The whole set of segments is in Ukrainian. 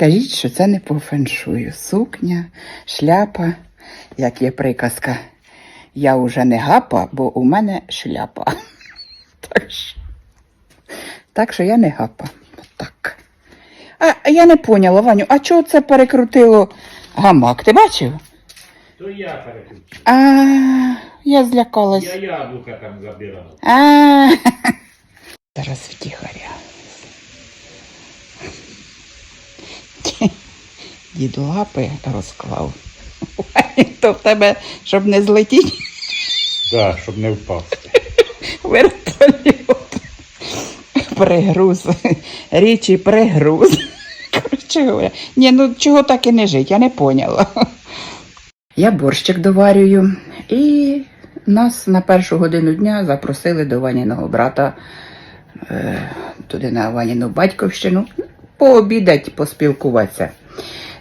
скажіть, що це не по феншую. Сукня, шляпа, як є приказка. Я уже не гапа, бо у мене шляпа. Так що, так що я не гапа. Так. А я не поняла, Ваню, а чого це перекрутило гамак? Ти бачив? То я переключив. А, я злякалась. Я яблука там забирав. А, Зараз втіхаря. Діду лапи розклав. То в тебе, щоб не злетіти, Так, щоб не впасти. вертольот. Пригруз. Річі пригруз. Коротше говоря. Ні, ну чого так і не жить, я не поняла. Я борщик доварюю. І нас на першу годину дня запросили до Ваніного брата е, туди на Ваніну батьківщину пообідати, поспілкуватися.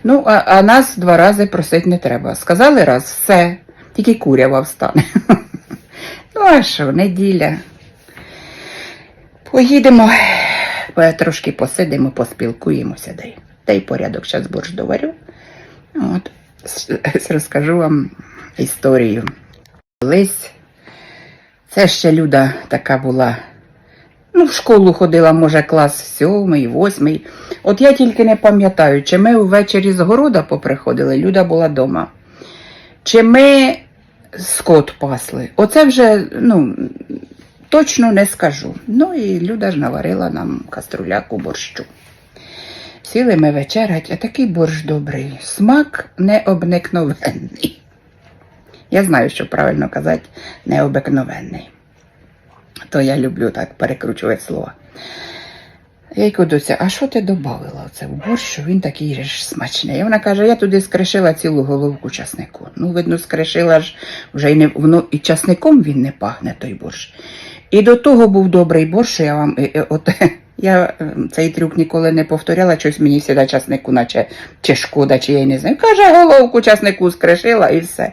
Ну, а, а нас два рази просити не треба. Сказали раз, все, тільки курява встане. Ну, а що, неділя. Поїдемо, трошки посидимо, поспілкуємося. Дай, дай порядок, зараз борщ доварю. От, розкажу вам історію. Колись це ще люда така була. Ну, в школу ходила, може, клас сьомий, восьмий. От я тільки не пам'ятаю, чи ми ввечері з города поприходили, люда була вдома. Чи ми скот пасли. Оце вже, ну, точно не скажу. Ну і Люда ж наварила нам каструляку борщу. Сіли ми вечерять, а такий борщ добрий. Смак необикновенний. Я знаю, що правильно казати необикновенний. То я люблю так перекручувати слова. Я й Доця, а що ти додавала оце в борщ, що він такий ж смачний? І вона каже, я туди скришила цілу головку часнику. Ну, видно, скришила ж вже й не воно і часником він не пахне, той борщ. І до того був добрий борщ, що я вам е, е, от я е, цей трюк ніколи не повторяла, щось мені всіда часнику, наче чи шкода, чи я не знаю. Каже, головку часнику скришила і все.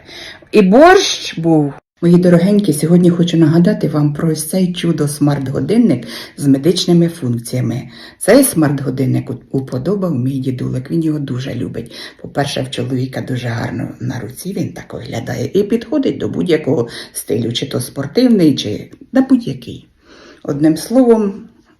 І борщ був. Мої дорогенькі, сьогодні хочу нагадати вам про ось цей чудо смарт-годинник з медичними функціями. Цей смарт-годинник уподобав мій дідулик. Він його дуже любить. По-перше, в чоловіка дуже гарно на руці він так виглядає і підходить до будь-якого стилю, чи то спортивний, чи на будь-який. Одним словом,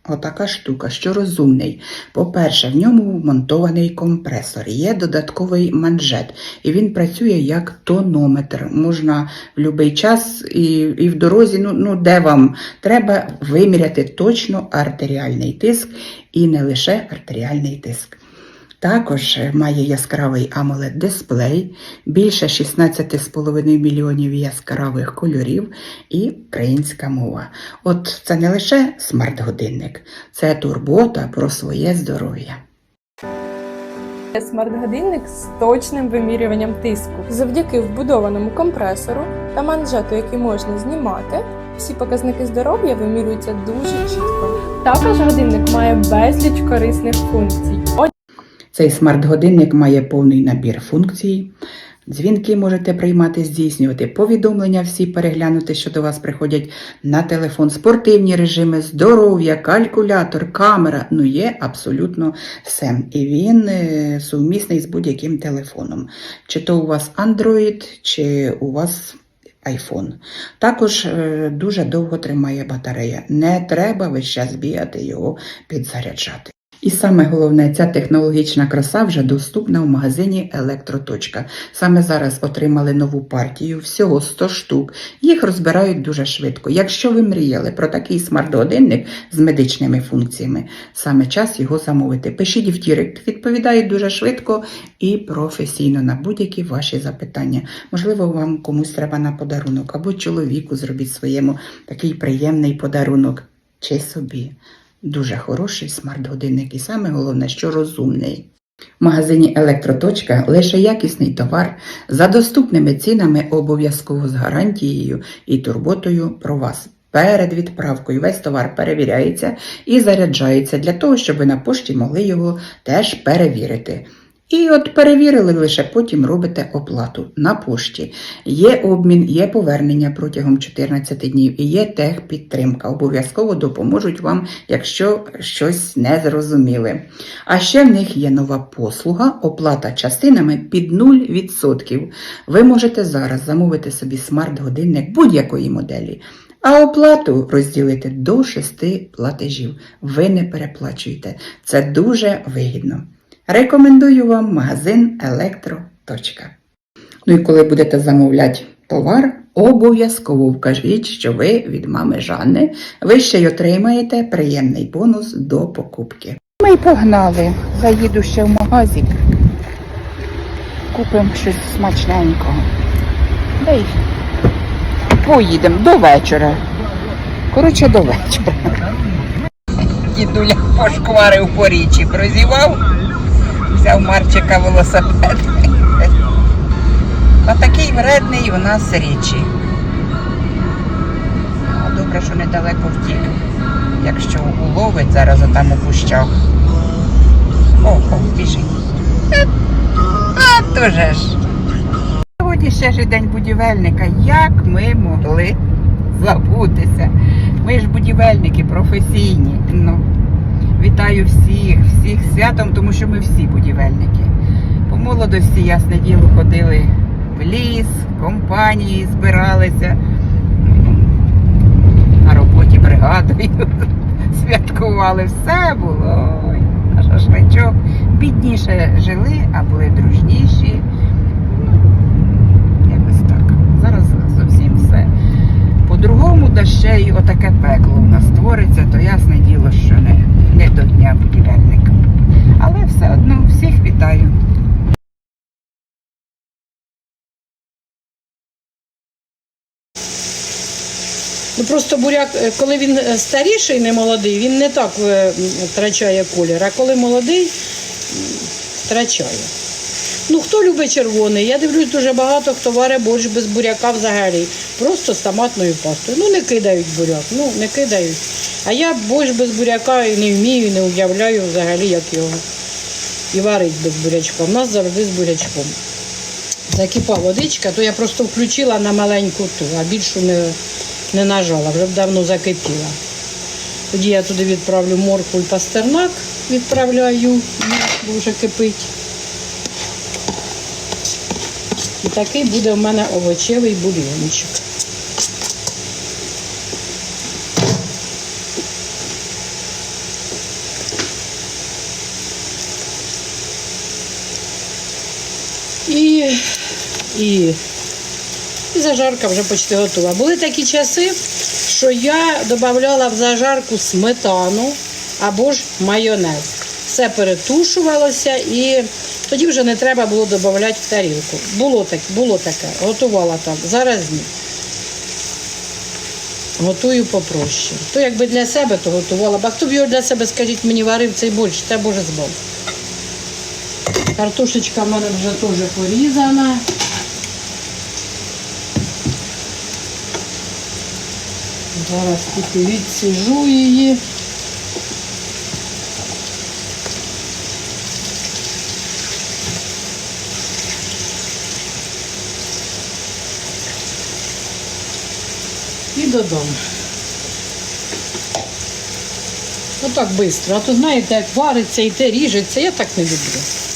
отака штука, що розумний. По-перше, в ньому вмонтований компресор, є додатковий манжет, і він працює як тонометр. Можна в будь-який час і, і в дорозі, ну, ну де вам треба виміряти точно артеріальний тиск і не лише артеріальний тиск. Також має яскравий amoled дисплей, більше 16,5 мільйонів яскравих кольорів і українська мова. От це не лише смарт-годинник, це турбота про своє здоров'я. Смарт-годинник з точним вимірюванням тиску. Завдяки вбудованому компресору та манжету, який можна знімати, всі показники здоров'я вимірюються дуже чітко. Також годинник має безліч корисних функцій. Цей смарт-годинник має повний набір функцій. Дзвінки можете приймати, здійснювати, повідомлення всі переглянути, що до вас приходять на телефон, спортивні режими, здоров'я, калькулятор, камера. Ну є абсолютно все. І він е, сумісний з будь-яким телефоном. Чи то у вас Android, чи у вас iPhone. Також е, дуже довго тримає батарея. Не треба весь час бігати його підзаряджати. І саме головне, ця технологічна краса вже доступна в магазині Електроточка. Саме зараз отримали нову партію, всього 100 штук. Їх розбирають дуже швидко. Якщо ви мріяли про такий смарт-годинник з медичними функціями, саме час його замовити. Пишіть в Дірект, відповідають дуже швидко і професійно на будь-які ваші запитання. Можливо, вам комусь треба на подарунок або чоловіку зробіть своєму такий приємний подарунок чи собі. Дуже хороший смарт-годинник і саме головне, що розумний. В магазині Електроточка лише якісний товар за доступними цінами обов'язково з гарантією і турботою про вас. Перед відправкою весь товар перевіряється і заряджається для того, щоб ви на пошті могли його теж перевірити. І от перевірили лише потім робите оплату на пошті. Є обмін, є повернення протягом 14 днів і є техпідтримка. Обов'язково допоможуть вам, якщо щось не зрозуміли. А ще в них є нова послуга, оплата частинами під 0%. Ви можете зараз замовити собі смарт-годинник будь-якої моделі. А оплату розділити до 6 платежів. Ви не переплачуєте. Це дуже вигідно. Рекомендую вам магазин Електро. Ну і коли будете замовляти товар, обов'язково вкажіть, що ви від мами Жанни. Ви ще й отримаєте приємний бонус до покупки. Ми й погнали. Заїду ще в магазик. Купимо щось смачненького. Й поїдемо до вечора. Коротше, до вечора. Дідуля пошкварив по річі, прозівав, взяв Марчика велосипед. А такий вредний у нас річі. Добре, що недалеко втік. Якщо уловить зараз отам у кущах. О, о, біжить. А то ж. Сьогодні ще ж день будівельника. Як ми могли забутися? Ми ж будівельники професійні. Ну, вітаю всіх, всіх святом, тому що ми всі будівельники. По молодості, ясне діло, ходили в ліс, компанії збиралися. На роботі бригадою святкували. Все було. Ой, на. Бідніше жили, а були дружніші. Ну, Якось так. Зараз зовсім все. По-другому, да ще й отаке пекло у нас створиться, то ясне діло, що не, не до дня будівельника. Але все одно всіх вітаю. Ну просто буряк, е, коли він е, старіший, не молодий, він не так е, втрачає колір, а коли молодий, втрачає. Ну, хто любить червоний? Я дивлюсь, дуже багато хто варить борщ без буряка взагалі. Просто з томатною пастою. Ну, не кидають буряк, ну не кидають. А я борщ без буряка і не вмію, і не уявляю взагалі, як його. І варить без бурячка. У нас завжди з бурячком. Закипа водичка, то я просто включила на маленьку ту, а більшу не, не нажала, вже б давно закипіла. Тоді я туди відправлю моркву і пастернак, відправляю, бо вже кипить. І такий буде в мене овочевий бульйончик. І, і, і зажарка вже почти готова. Були такі часи, що я додавала в зажарку сметану або ж майонез. Все перетушувалося і тоді вже не треба було додавати в тарілку. Було, так, було таке, готувала так. Зараз ні. Готую попроще. То якби для себе, то готувала. А хто б його для себе, скажіть, мені варив цей борщ, це Боже збав. Картошечка в мене вже теж порізана. Зараз тільки відсіжу її. І додому. Отак швидко. А то знаєте, як вариться і те ріжеться, я так не люблю.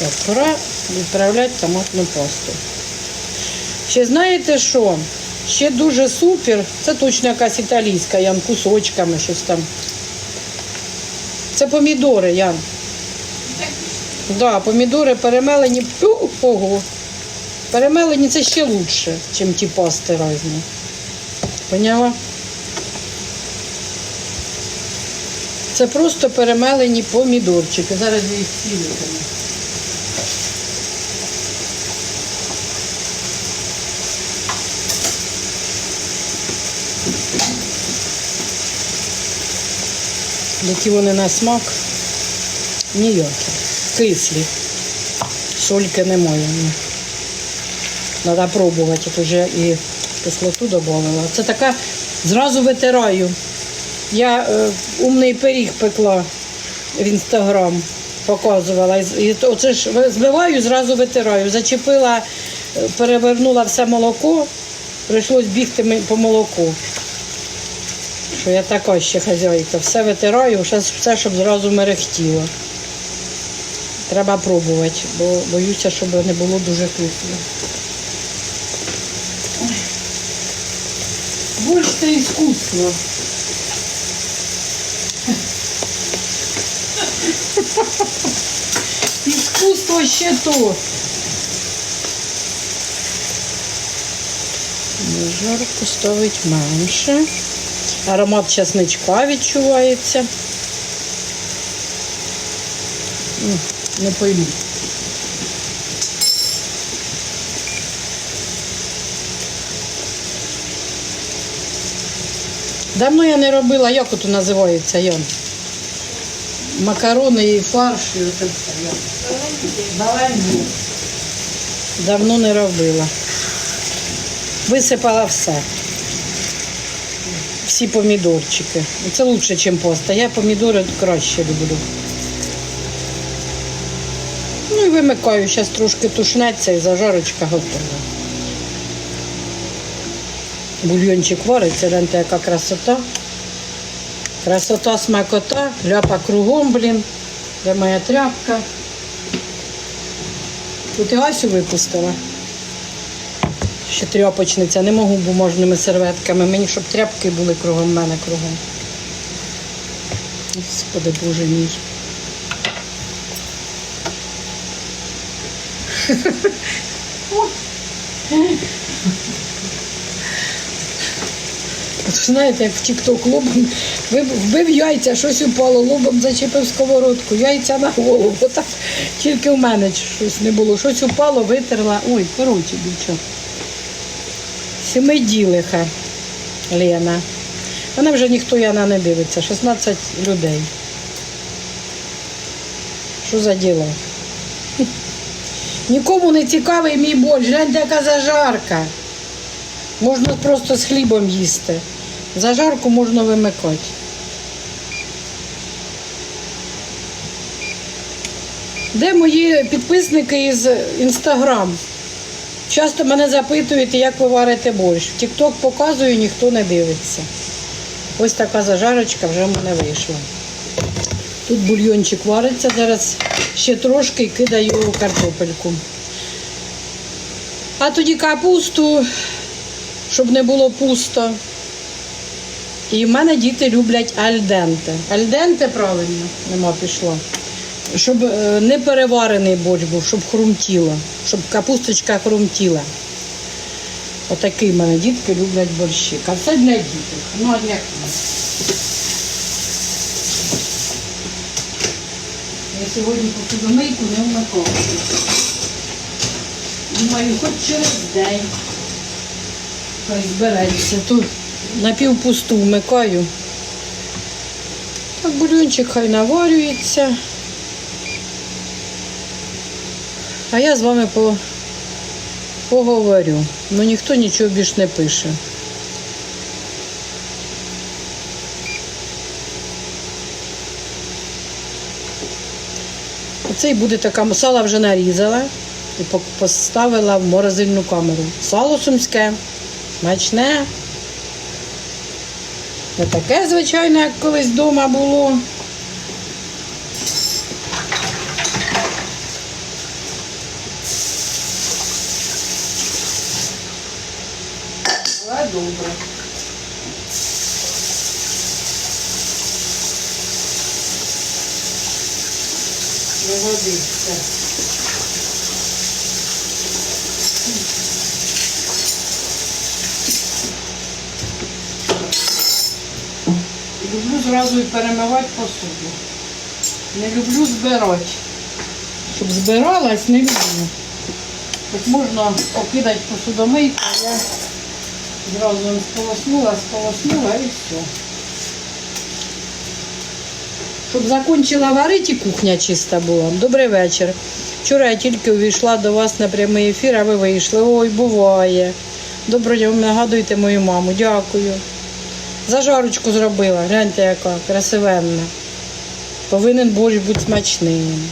Так, пора відправляти томатну пасту. Ще знаєте що? Ще дуже супер. Це точно якась італійська, Ян, кусочками щось там. Це помідори, Ян. Да, помідори перемелені. Ого. Перемелені це ще краще, ніж ті пасти різні. Поняла? Це просто перемелені помідорчики. Зараз їх цілюємо. Які вони на смак ніякі. Кислі. Сольки немає. Треба пробувати. Тут вже і кислоту додавала. Це така, зразу витираю. Я е, умний пиріг пекла в інстаграм. показувала. І оце ж збиваю, зразу витираю. Зачепила, е, перевернула все молоко, прийшлось бігти по молоку. Що я така ще хазяйка. Все витираю, все, все щоб зразу мерехтіло. Треба пробувати, бо боюся, щоб не було дуже кисло. Борщ це іскусство. Іскусство ще то. Жарко ставить менше. Аромат чесничка відчувається. Не пойму. Давно я не робила, як ото називається Ян? Макарони і фарш і оце все. Баланді. Давно не робила. Висипала все. Всі помідорчики. Це краще, ніж поста. Я помідори краще люблю. Ну і вимикаю, зараз трошки тушнеться і зажарочка готова. Бульйончик вариться, гляньте, яка красота. Красота, смакота, ляпа кругом, блін. Де моя тряпка? Тут і Асю випустила. Ще тряпочниця, не можу бумажними серветками. Мені, щоб тряпки були кругом мене кругом. Господи Боже мій. От знаєте, як в Тік-Ток лобом вбив яйця, щось упало, лобом зачепив сковородку, яйця на голову. Отак тільки в мене щось не було. Щось упало, витерла. Ой, коротше, дівчат. Семиділиха Лена. Вона вже ніхто Яна не дивиться. 16 людей. Що за діло? Нікому не цікавий мій борщ. Гляньте, яка зажарка. Можна просто з хлібом їсти. Зажарку можна вимикати. Де мої підписники із Інстаграм? Часто мене запитують, як ви варите борщ. В Тік-Ток показую, ніхто не дивиться. Ось така зажарочка вже в мене вийшла. Тут бульйончик вариться, зараз ще трошки і кидаю картопельку. А тоді капусту, щоб не було пусто. І в мене діти люблять альденте. Альденте правильно, нема пішло. Щоб е, не переварений борщ був, щоб хрумтіло, щоб капусточка хрумтіла. Отакий в мене дітки люблять борщик. А все для діток. Ну, а для? Я сьогодні посудомийку не вмикала. Думаю, хоч через день. Збереться. Тут напівпусту вмикаю. Так бульончик хай наварюється. А я з вами по... поговорю. Ну ніхто нічого більш не пише. Оце і буде така сала вже нарізала і поставила в морозильну камеру. Сало сумське, смачне. Не таке, звичайно, як колись вдома було. Але добре. Не годиться. Люблю зразу і перемивати посуду. Не люблю збирати. Щоб збиралась, не люблю. Тут можна покидати посудомийку, я зразу сполоснула, сполоснула і все. Щоб закінчила варити і кухня чиста була. Добрий вечір. Вчора я тільки увійшла до вас на прямий ефір, а ви вийшли. Ой, буває. Доброго дня, ви нагадуєте мою маму. Дякую. Зажарочку зробила. Гляньте, яка красивенна. Повинен борщ бути смачним.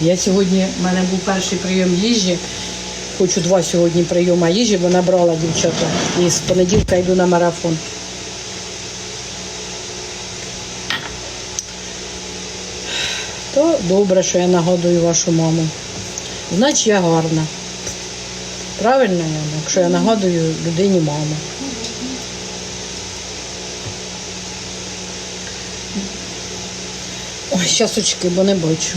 Я сьогодні, в мене був перший прийом їжі. Хочу два сьогодні прийома їжі, бо набрала дівчата. І з понеділка йду на марафон. То добре, що я нагодую вашу маму. Значить, я гарна. Правильно, якщо я нагадую людині маму. Ой, очки, бо не бачу.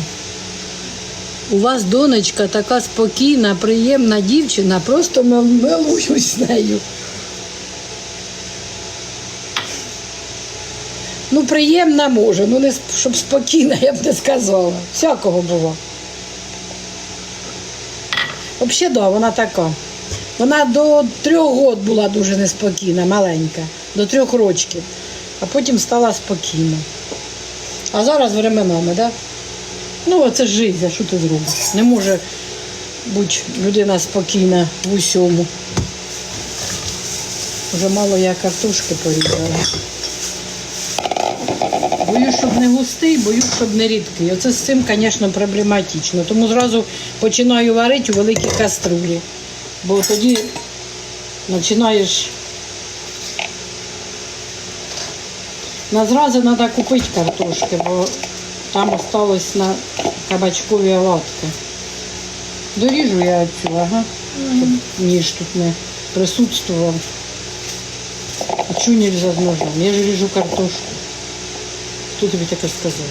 У вас донечка така спокійна, приємна дівчина, просто мил- милуюсь нею. Ну, приємна може, ну не щоб спокійна, я б не сказала. Всякого було. Взагалі, да, вона така. Вона до трьох років була дуже неспокійна, маленька, до трьох років, а потім стала спокійна. А зараз временами, да? Ну, це життя, що ти зробиш? Не може бути людина спокійна в усьому. Вже мало я картошки порізала. Боюсь, щоб не густий, боюсь, щоб не рідкий. Оце з цим, звісно, проблематично. Тому зразу починаю варити у великій каструлі. Бо тоді починаєш. На зразу треба купити картошки, бо там осталось на кабачкові оладки. Доріжу я цю, ага, щоб ніж тут не присутствував. А чого нельзя з ножом? Я ж ріжу картошку. Хто тобі таке сказав?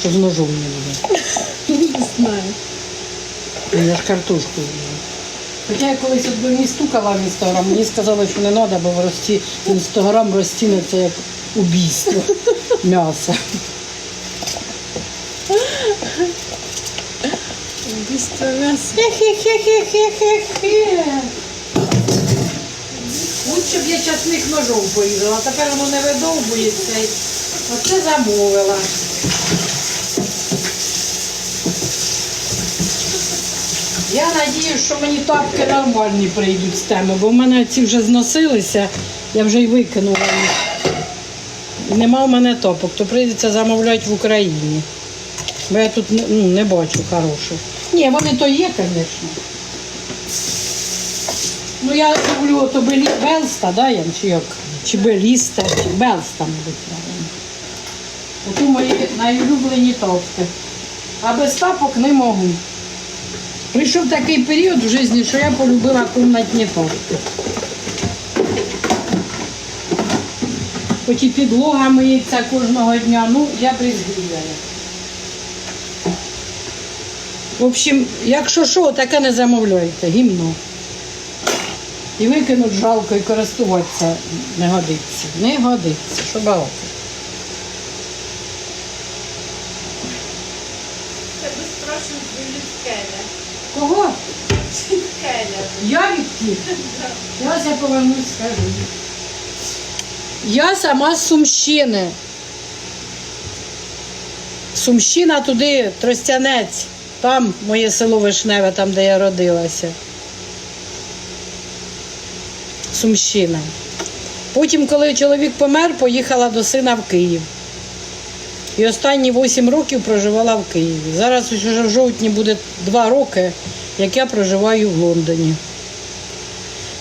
Що з ножом не буде. Не знаю. Я ж картошку ріжу. Хоча я колись от мені стукала в інстаграм, мені сказали, що не треба, бо в рості інстаграм розціниться як убійство м'яса. Убийство м'яса. Хе-хе-хе-хе-хе-хе. Лучше б я часник ножом порізала, тепер воно не видовбується. Оце замовила. Я надію, що мені тапки нормальні прийдуть з теми, бо в мене ці вже зносилися, я вже й викинула їх. Нема в мене топок, то прийдеться замовляти в Україні. Бо я тут ну, не бачу хороших. Ні, вони то є, звісно. Ну я люблю ото белі... Белста, да, Ян, чи як? Чи Беліста, чи Белста, мабуть, правильно. Ото мої найулюблені топки. А без тапок не можу. Прийшов такий період в житті, що я полюбила комнатні топки. Хоч і підлога миється кожного дня, ну я брезгливая. В общем, якщо що, таке не замовляйте, гімно. І викинуть жалко і користуватися не годиться. Не годиться, що балакати. Це безстрашно від Келя. Кого? Від Келя. Я. Зараз я повернусь, скажу. Я сама з Сумщини. Сумщина туди, Тростянець. Там моє село Вишневе, там, де я родилася. Сумщина. Потім, коли чоловік помер, поїхала до сина в Київ. І останні 8 років проживала в Києві. Зараз уже в жовтні буде 2 роки, як я проживаю в Лондоні.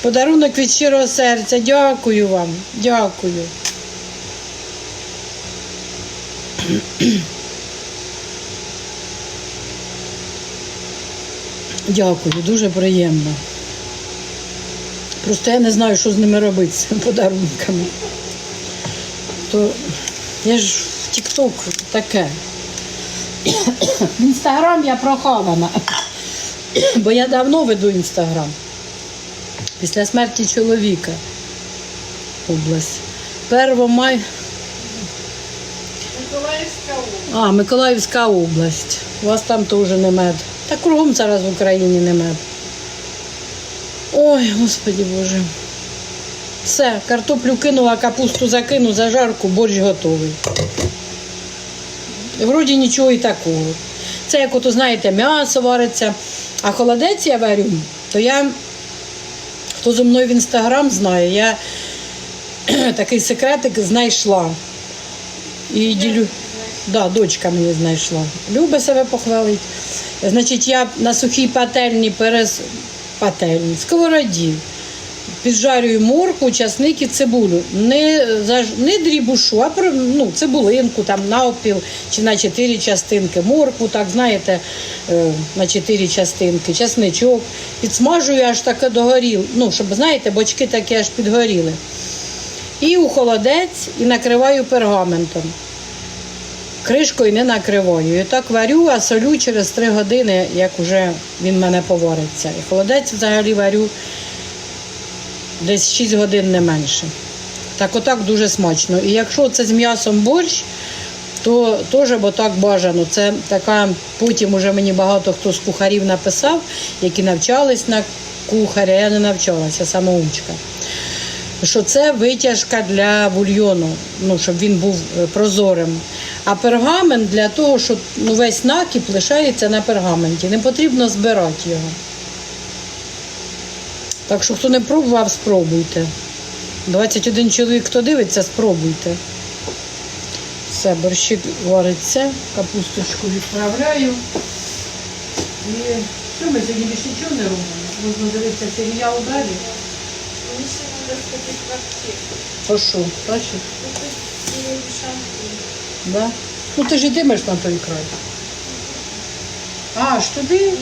Подарунок від щирого серця. Дякую вам. Дякую. Дякую, дуже приємно. Просто я не знаю, що з ними робити, з цими подарунками. То я ж в Тік-Ток таке. В інстаграм я прохавана, бо я давно веду інстаграм. Після смерті чоловіка. Область. 1 май. Миколаївська область. А, Миколаївська область. У вас там теж не мед. Та кругом зараз в Україні не мед. Ой, господі Боже. Все, картоплю кинула, капусту закину, зажарку, борщ готовий. Вроді нічого і такого. Це як ото, знаєте, м'ясо вариться. А холодець я варю, то я, хто зі мною в інстаграм знає, я такий секретик знайшла. І ділю. Да, дочка мені знайшла. Любить себе похвалить. Значить, я на сухій пательні перес пательні, сковороді. Піджарюю морку, часник і цибулю. Не, не дрібушу, а ну, цибулинку там навпіл чи на чотири частинки. Морку, так знаєте, е, на чотири частинки, часничок. Підсмажую аж таке догоріл. Ну, щоб, знаєте, бочки такі аж підгоріли. І у холодець і накриваю пергаментом. Кришкою не накриваю. І так варю, а солю через 3 години, як вже він мене повариться. І холодець взагалі варю десь 6 годин не менше. Так отак дуже смачно. І якщо це з м'ясом борщ, то теж бо так бажано. Це така, потім уже мені багато хто з кухарів написав, які навчались на кухаря. Я не навчалася, самоучка. Що це витяжка для бульйону, ну, щоб він був е, прозорим. А пергамент для того, щоб ну, весь накіп лишається на пергаменті. Не потрібно збирати його. Так що, хто не пробував, спробуйте. 21 чоловік, хто дивиться, спробуйте. Все, борщик вариться, капусточку відправляю. І що ми сьогодні більше нічого не робимо? Можна дивитися серіал далі. То що, бачиш? Да? Ну ти ж йтимеш на той край. А, аж туди?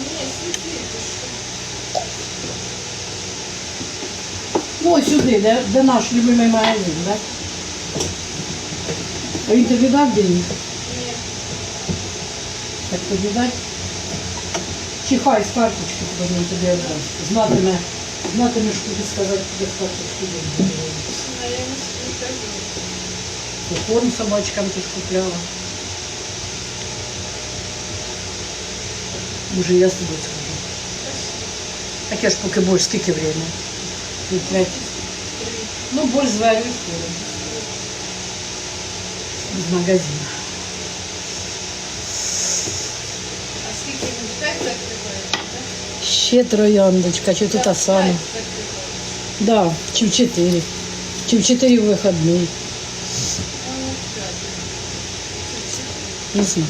Ну, ось сюди, де, де наш любимий магазин, так? А він тобі дав денег? Ні. Так тобі дать? Чи хай з карточки потім тобі віддасть. Знатиме, знатиме, що тобі сказати, куди з карточки деньги. Корм собачкам ти ж купляла. Може, я з тобою скажу. Так я ж поки борщ, скільки время? Пів п'ять. Ну, борщ зварю і скоро. З магазину. Ще трояндочка, чи то та сама? Да, чи в чотири. Чи в чотири в вихідний. Не знаю.